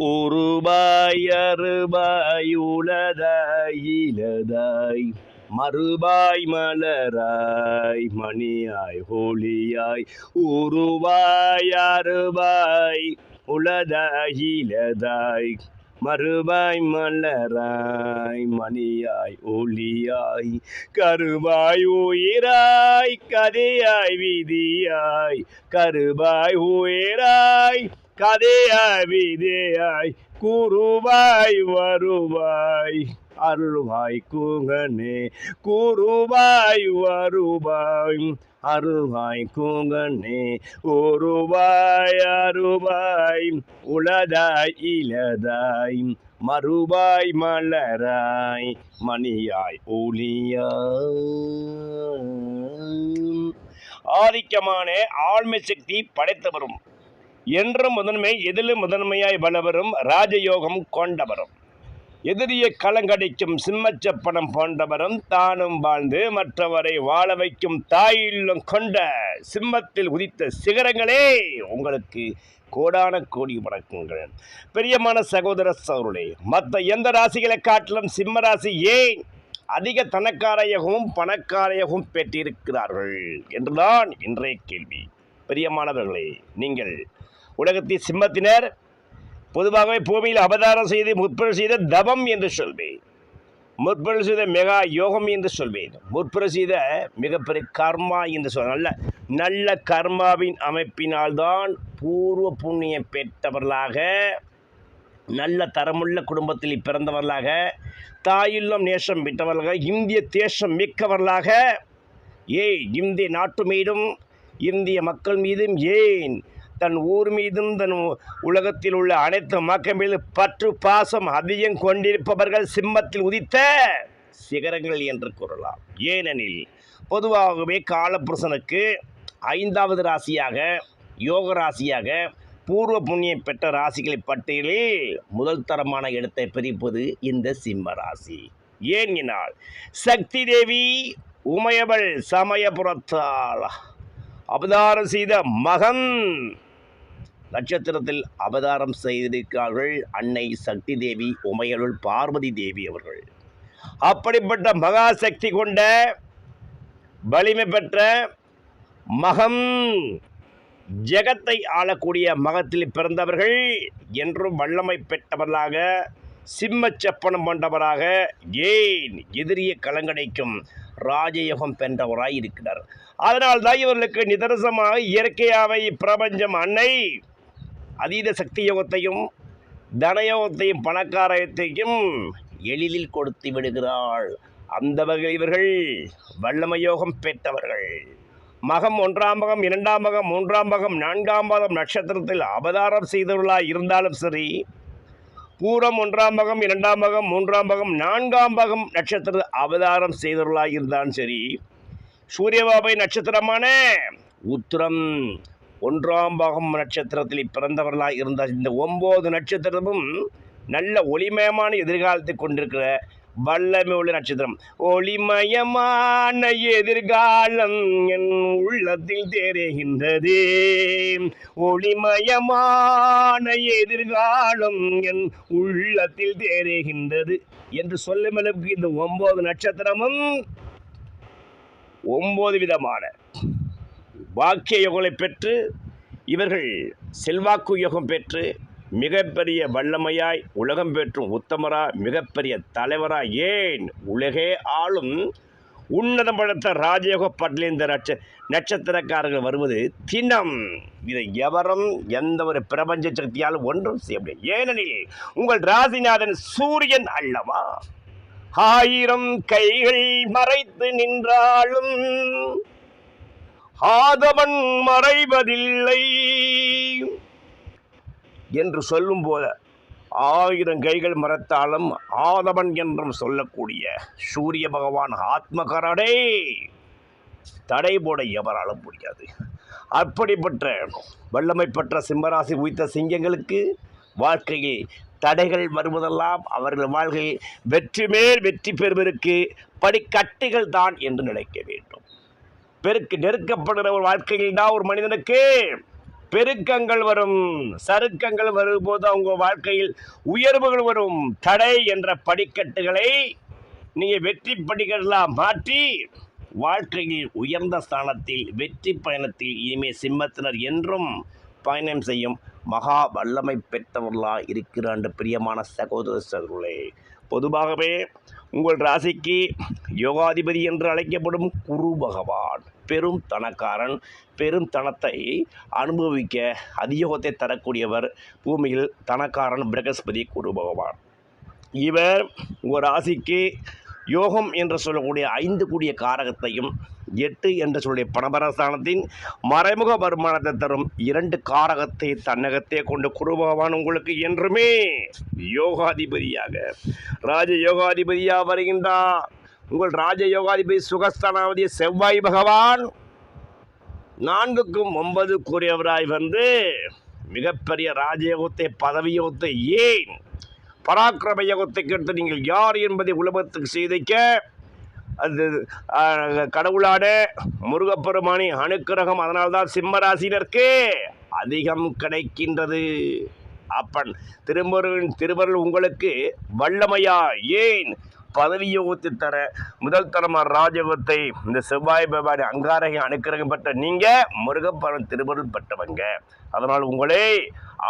உருபாய் அருபாய் உலதாய் இலதாய் மறுபாய் மலராய் மணியாய் ஹோலியாய். உருவாய் அறுபாய் உளதாய் இலதாய் மறுபாய் மலராய் மணியாய் ஒளியாய். கருவாய் உயிராய் கதையாய் விதியாய். கருவாய் உயிராய் கதையாய் விதையாய் கூறுவாய் வருவாய். அருள்வாய் கூங்கனே கூறுவாய் வருவாய். அருள்வாய் கூங்கனே ஒருவாய் அருவாய் உளதாய் இலதாய் மறுவாய் மலராய். மணியாய் ஒளியாய். ஆதிக்கமான ஆழ்மை சக்தி படைத்தவரும் என்றும் முதன்மை எதிலும் முதன்மையாய் வளவரும் ராஜயோகம் கொண்டவரும். எதிரியை களங்கடிக்கும் சிம்மச்சப்பனம் போன்றவரும் தானும் வாழ்ந்து மற்றவரை வாழ வைக்கும் தாயிலும் கொண்ட சிம்மத்தில் உதித்த சிகரங்களே உங்களுக்கு கோடான கோடி வணக்கங்கள். பிரியமான சகோதர சகோதரே மற்ற எந்த ராசிகளை காட்டிலும் சிம்ம ராசி ஏன் அதிக தனக்காரையகவும் பணக்காரையகவும் பெற்றிருக்கிறார்கள்? என்றுதான் இன்றைய கேள்வி. பிரியமானவர்களே நீங்கள் உலகத்தின் சிம்மத்தினர் பொதுவாகவே பூமியில் அவதாரம் செய்து முற்பொருள் செய்த தவம் என்று சொல்வேன். முற்பொருள் செய்த மெகா யோகம் என்று சொல்வேன். முற்பொருள் செய்த மிகப்பெரிய கர்மா என்று சொல் நல்ல நல்ல கர்மாவின் அமைப்பினால்தான் பூர்வ புண்ணியம் பெற்றவர்களாக நல்ல தரமுள்ள குடும்பத்தில் பிறந்தவர்களாக தாயுள்ளம் நேசம் விட்டவர்களாக இந்திய தேசம் மிக்கவர்களாக ஏன் இந்திய நாட்டு மீதும் இந்திய மக்கள் மீதும் ஏன் தன் ஊர் மீதும் தன் உலகத்தில் உள்ள அனைத்து மக்கள் மீது பற்று பாசம் அதிகம் கொண்டிருப்பவர்கள் சிம்மத்தில் உதித்த சிகரங்கள் என்று கூறலாம். ஏனெனில் பொதுவாகவே காலபுருஷனுக்கு ஐந்தாவது ராசியாக யோக ராசியாக பூர்வ புண்ணியம் பெற்ற ராசிகளை பட்டியலில் முதல் தரமான இடத்தை பிரிப்பது இந்த சிம்ம ராசி. ஏன் என்னால் சக்தி தேவி உமையவள் சமயபுரத்தால் அவதாரம் செய்த மகன் நட்சத்திரத்தில் அவதாரம் செய்திருக்கிறார்கள் அன்னை சக்தி தேவி உமையலுள் பார்வதி தேவி அவர்கள். அப்படிப்பட்ட மகா சக்தி கொண்ட வலிமை பெற்ற மகம் ஜெகத்தை ஆளக்கூடிய மகத்தில் பிறந்தவர்கள் என்றும் வல்லமை பெற்றவர்களாக சிம்ம செப்பனம் கொண்டவராக ஏன் எதிரிய கலங்கடைக்கும் ராஜயோகம் பெற்றவராய் இருக்கிறார். அதனால் தான் இவர்களுக்கு நிதர்சனமாக இயற்கையாவை பிரபஞ்சம் அன்னை அதீத சக்தி யோகத்தையும் தனயோகத்தையும் பணக்காரத்தையும் எளிதில் கொடுத்து விடுகிறாள். அந்த வகையில் இவர்கள் வல்லமை யோகம் பெற்றவர்கள். மகம் ஒன்றாம் மகம் இரண்டாம் மகம் மூன்றாம் மகம் நான்காம் பாதம் நட்சத்திரத்தில் அவதாரம் செய்தவர்களாக இருந்தாலும் சரி பூரம் ஒன்றாம் மகம் இரண்டாம் மகம் மூன்றாம் மகம் நான்காம் மகம் நட்சத்திர அவதாரம் செய்தவர்களாக இருந்தாலும் சரி சூரியபாபை நட்சத்திரமான உத்திரம் ஒன்றாம் பாகம் நட்சத்திரத்தில் பிறந்தவர்களாக இருந்த இந்த ஒம்பது நட்சத்திரமும் நல்ல ஒளிமயமான எதிர்காலத்தை கொண்டிருக்கிற வல்லமை உள்ள நட்சத்திரம். ஒளிமயமான எதிர்காலம் என் உள்ளத்தில் தெரிகின்றது ஒளிமயமான எதிர்காலம் என் உள்ளத்தில் தெரிகின்றது என்று சொல்லும் அளவுக்கு இந்த ஒன்பது நட்சத்திரமும் ஒன்பது விதமான பாக்கிய யோகங்களை பெற்று இவர்கள் செல்வாக்கு யோகம் பெற்று மிகப்பெரிய வல்லமையாய் உலகம் பெற்றும் உத்தமராய் மிகப்பெரிய தலைவராய் ஏன் உலகே ஆளும் உன்னதம் படுத்த ராஜயோக பட்லேந்த நட்ச நட்சத்திரக்காரர்கள் வருவது தினம். இதை எவரும் எந்த ஒரு பிரபஞ்ச சக்தியாலும் ஒன்றும் செய்ய முடியும் ஏனெனில் உங்கள் ராசிநாதன் சூரியன் அல்லவா? ஆயிரம் கைகள் மறைத்து நின்றாலும் ஆதவன் மறைவதில்லை. என்று சொல்லும் போல ஆயிரம் கைகள் மறைத்தாலும் ஆதவன் என்றும் சொல்லக்கூடிய சூரிய பகவான் ஆத்மகரடே தடை போட எவராலும் முடியாது. அப்படிப்பட்ட வல்லமை பெற்ற சிம்மராசி உயித்த சிங்கங்களுக்கு வாழ்க்கையில் தடைகள் வருவதெல்லாம் அவர்கள் வாழ்க்கையில் வெற்றி மேல் வெற்றி பெறுவதற்கு படிக்கட்டுகள் தான் என்று நினைக்க வேண்டும். பெருக்கு நெருக்கப்படுகிற ஒரு வாழ்க்கையில் தான் ஒரு மனிதனுக்கு பெருக்கங்கள் வரும். சருக்கங்கள் வரும்போது அவங்க வாழ்க்கையில் உயர்வுகள் வரும். தடை என்ற படிக்கட்டுகளை நீங்கள் வெற்றி படிக்கட்டெல்லாம் மாற்றி வாழ்க்கையில் உயர்ந்த ஸ்தானத்தில் வெற்றி பயணத்தில் இனிமே சிம்மத்தினர் என்றும் பயணம் செய்யும் மகா வல்லமை பெற்றவர்களாக இருக்கிறாண்டு பிரியமான சகோதர சகோதரர்களே. பொதுவாகவே உங்கள் ராசிக்கு யோகாதிபதி என்று அழைக்கப்படும் குரு பகவான். பெரும் தனக்காரன் பெரும் தனத்தை அனுபவிக்க அதியோகத்தை தரக்கூடியவர் பூமியில் தனக்காரன் பிரகஸ்பதி குரு பகவான் இவர் ஒரு ராசிக்கு யோகம் என்று சொல்லக்கூடிய ஐந்து கூடிய காரகத்தையும் எட்டு என்று சொல்லிய பணபரஸ்தானத்தின் மறைமுக வருமானத்தை தரும் இரண்டு காரகத்தை தன்னகத்தே கொண்டு குருபகவான் உங்களுக்கு என்றுமே யோகாதிபதியாக ராஜ யோகாதிபதியாக வருகின்றார். உங்கள் ராஜ யோகாதிபதி சுகஸ்தானாவதி செவ்வாய் பகவான். நான்குக்கும் ஒன்பது கூறியவராய் வந்து மிகப்பெரிய ராஜயோகத்தை பதவியோகத்தை ஏன் பராக்கிரம யோகத்தை கேட்டு நீங்கள் யார் என்பதை உலகத்துக்கு செய்திக்க அது கடவுளான முருகப்பெருமானி அனுக்கிரகம் அதனால்தான் சிம்மராசினருக்கு அதிகம் கிடைக்கின்றது. அப்பன் திருமருவின் திருவருள் உங்களுக்கு வல்லமையா? ஏன் பதவியை ஊற்றி தர முதல் தரமாக ராஜபத்தை இந்த செவ்வாய் பவானி அங்காரகை அனுக்கிரகம் பெற்ற நீங்கள் முருகப்பரன் திருவருள் பெற்றவங்க. அதனால் உங்களே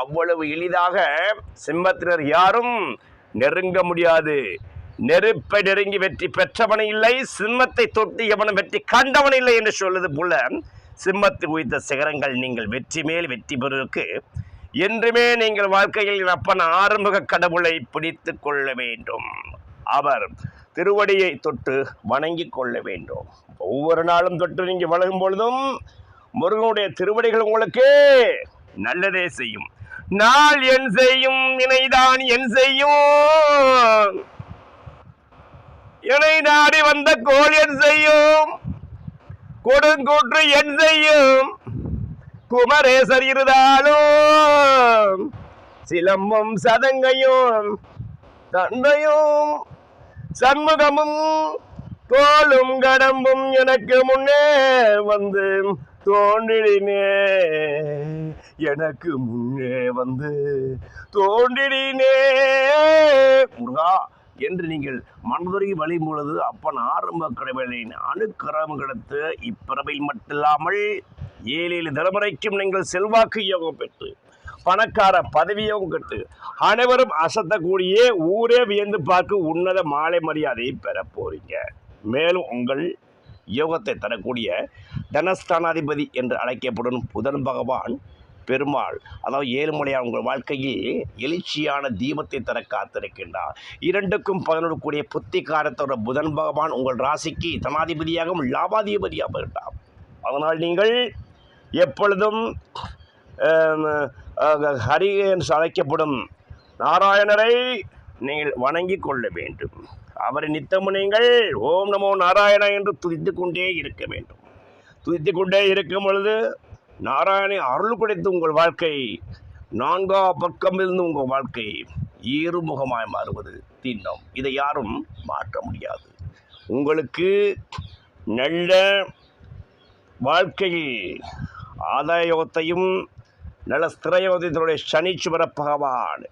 அவ்வளவு எளிதாக சிம்மத்தினர் யாரும் நெருங்க முடியாது. நெருப்பை நெருங்கி வெற்றி பெற்றவன் இல்லை சிம்மத்தை தொட்டு எவனும் வெற்றி கண்டவன் இல்லை என்று சொல்வது போல சிம்மத்தை உயிர்த்த சிகரங்கள் நீங்கள் வெற்றி மேல் வெற்றி பெறுவதற்கு என்றுமே நீங்கள் வாழ்க்கையில் அப்பன் ஆறுமுக கடவுளை பிடித்து கொள்ள வேண்டும். அவர் திருவடியை தொட்டு வணங்கி கொள்ள வேண்டும். ஒவ்வொரு நாளும் தொட்டு நீங்கள் வணங்கும் பொழுதும் முருகனுடைய திருவடிகள் உங்களுக்கு நல்லதே செய்யும். நாள் என் செய்யும் இணைதான் என் செய்யும். இணை நாடி வந்த கோல் என் செய்யும். கொடுங்கூற்று என் செய்யும். குமரேசர் இருந்தாலும் சிலம்பம் சதங்கையும் தந்தையும் சண்முகமும் தோளும் கடம்பும் எனக்கு முன்னே வந்து தோன்றினே எனக்கு முன்னே வந்து தோன்றினே முருகா என்று நீங்கள் மனதுரை வழியும் பொழுது அப்பன் ஆரம்ப கடவுளின் அணுக்கரம் கிடைத்து இப்பிறவையில் மட்டுமில்லாமல் ஏழேழு தலைமுறைக்கும் நீங்கள் செல்வாக்கு யோகம் பெற்று பணக்கார பதவியும் கட்டு அனைவரும் அசத்தக்கூடிய ஊரே வியந்து பார்க்க உன்னத மாலை மரியாதையை பெற போறீங்க. மேலும் உங்கள் யோகத்தை தரக்கூடிய தனஸ்தானாதிபதி என்று அழைக்கப்படும் புதன் பகவான் பெருமாள் அதாவது ஏழுமலையான் உங்கள் வாழ்க்கையில் எழுச்சியான தீபத்தை தர காத்திருக்கின்றார். இரண்டுக்கும் பதினொன்று கூடிய புத்திகாரத்தோட புதன் பகவான் உங்கள் ராசிக்கு தனாதிபதியாகவும் லாபாதிபதியாக இருந்தார் அதனால் நீங்கள் எப்பொழுதும் ஹரி என்று அழைக்கப்படும் நாராயணரை நீங்கள் வணங்கிக் கொள்ள வேண்டும். அவரை நித்தமும் நீங்கள் ஓம் நமோ நாராயணா என்று துதித்து கொண்டே இருக்க வேண்டும். துதித்து கொண்டே இருக்கும் பொழுது நாராயணை அருள் கிடைத்து உங்கள் வாழ்க்கை நான்கா பக்கமிருந்து உங்கள் வாழ்க்கை ஈறுமுகமாய் மாறுவது திண்ணம். இதை யாரும் மாற்ற முடியாது. உங்களுக்கு நல்ல வாழ்க்கையில் ஆதாயத்தையும் நல்ல சனி சனீஸ்வர பகவான்.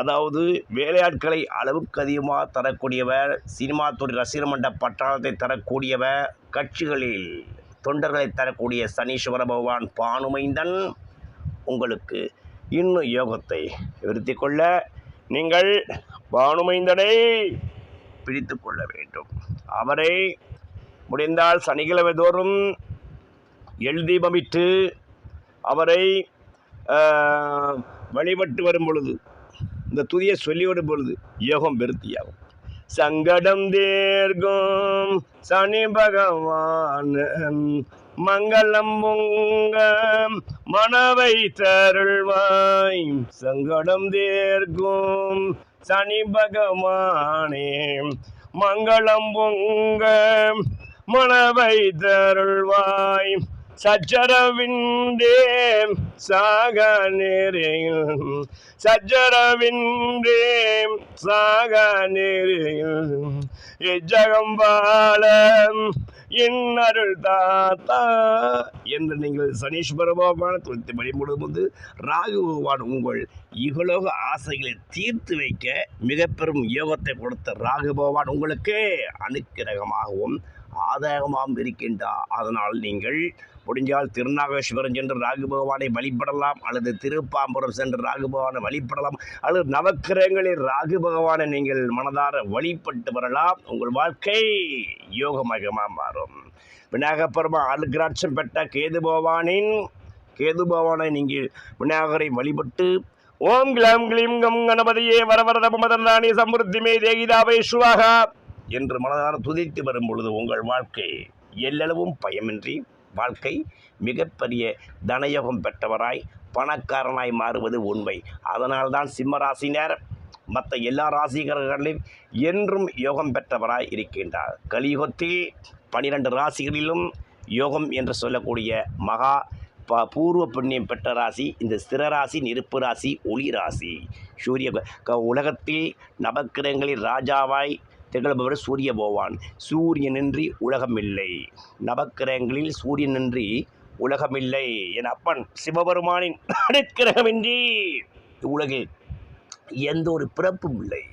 அதாவது வேலையாட்களை அளவுக்கு அதிகமாக தரக்கூடியவர் சினிமா துறை ரசிகர் மன்ற பட்டாளத்தை தரக்கூடியவர் கட்சிகளில் தொண்டர்களை தரக்கூடிய சனீஸ்வர பகவான் பானுமைந்தன் உங்களுக்கு இன்னும் யோகத்தை விருத்தி கொள்ள நீங்கள் பானுமைந்தனை பிடித்து கொள்ள வேண்டும். அவரை முடிந்தால் சனிக்கிழமை தோறும் எழுதி தீபமிட்டு அவரை வழிபட்டு வரும் பொழுது இந்த துதியை சொல்லி வரும் பொழுது யோகம் விருத்தியாகும். சங்கடம் தேர்கும் சனி பகவான் மங்களம் பொங்க மனவை தருள்வாய். சங்கடம் தேர்கும் சனி பகவானே மங்களம் பொங்க மனவை தருள்வாய். சச்சரவின்றே சாக நேரையில் சச்சரவின்றே சாக நேரையில் இஜகம் வாழ இன்னருள் தாத்தா என்று நீங்கள் சனீஸ்வர பகவான் துளித்து வழிபடும் போது ராகு பகவான் உங்கள் இகலோக ஆசைகளை தீர்த்து வைக்க மிக பெரும் யோகத்தை கொடுத்த ராகு பகவான் உங்களுக்கு அனுக்கிரகமாகவும் பாதகமாம் இருக்கின்றார். அதனால் நீங்கள் முடிஞ்சால் திருநாகேஸ்வரம் சென்று ராகு பகவானை வழிபடலாம் அல்லது திருப்பாம்புரம் சென்று ராகு பகவானை வழிபடலாம் அல்லது நவக்கிரகங்களில் ராகு பகவானை நீங்கள் மனதார வழிபட்டு வரலாம். உங்கள் வாழ்க்கை யோகமயமாக மாறும். விநாயகப் பெருமா அலுகிராட்சம் பெற்ற கேது பகவானின் கேது பகவானை நீங்கள் விநாயகரை வழிபட்டு ஓம் கிளாம் கிளீம் கம் கணபதியே வரவரத மதந்தானி சம்ருத்தி மே தேகிதாவை சுவாகா. என்று மனதார துதித்து வரும் பொழுது உங்கள் வாழ்க்கை எல்லளவும் பயமின்றி வாழ்க்கை மிகப்பெரிய தனயோகம் பெற்றவராய் பணக்காரனாய் மாறுவது உண்மை. அதனால்தான் சிம்மராசினர் மற்ற எல்லா ராசிகர்களிலும் என்றும் யோகம் பெற்றவராய் இருக்கின்றார். கலியுகத்தில் பனிரெண்டு ராசிகளிலும் யோகம் என்று சொல்லக்கூடிய மகா ப பூர்வ புண்ணியம் பெற்ற ராசி இந்த ஸ்திரராசி நெருப்பு ராசி ஒளி ராசி. சூரிய க- உலகத்தில் நவக்கிரகங்களில் ராஜாவாய் திகழ்பவர் சூரிய பகவான். சூரியனின்றி உலகமில்லை. நவக்கிரகங்களில் சூரியனின்றி உலகமில்லை என் அப்பன் சிவபெருமானின் அனுக்கிரகமின்றி உலகில் எந்த ஒரு பிறப்பும் இல்லை.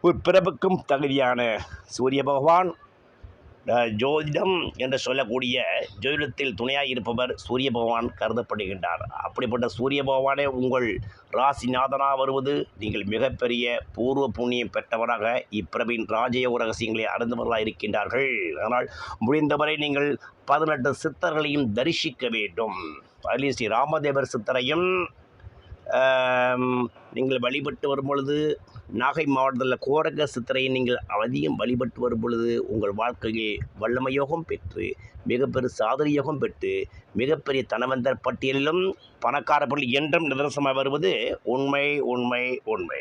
ஒரு பிறப்புக்கும் தகுதியான சூரிய பகவான் ஜோதிடம் என்று சொல்லக்கூடிய ஜோதிடத்தில் துணையாக இருப்பவர் சூரிய பகவான் கருதப்படுகின்றார். அப்படிப்பட்ட சூரிய பகவானே உங்கள் ராசிநாதனாக வருவது நீங்கள் மிகப்பெரிய பூர்வ புண்ணியம் பெற்றவராக இப்பிரபின் ராஜயோக ரகசியங்களை அறிந்தவர்களாக இருக்கின்றார்கள். அதனால் முடிந்தவரை நீங்கள் பதினெட்டு சித்தர்களையும் தரிசிக்க வேண்டும். அதில் ஸ்ரீ ராமதேவர் சித்தரையும் நீங்கள் வழிபட்டு வரும் பொழுது நாகை மாவட்டத்தில் கோரக சித்திரையை நீங்கள் அதிகம் வழிபட்டு வரும் பொழுது உங்கள் வாழ்க்கையில் வல்லமயோகம் பெற்று மிகப்பெரிய சாதனையோகம் பெற்று மிகப்பெரிய தனவந்தர் பட்டியலிலும் பணக்காரர்கள் என்றும் நிதர்சனமாக வருவது உண்மை உண்மை உண்மை.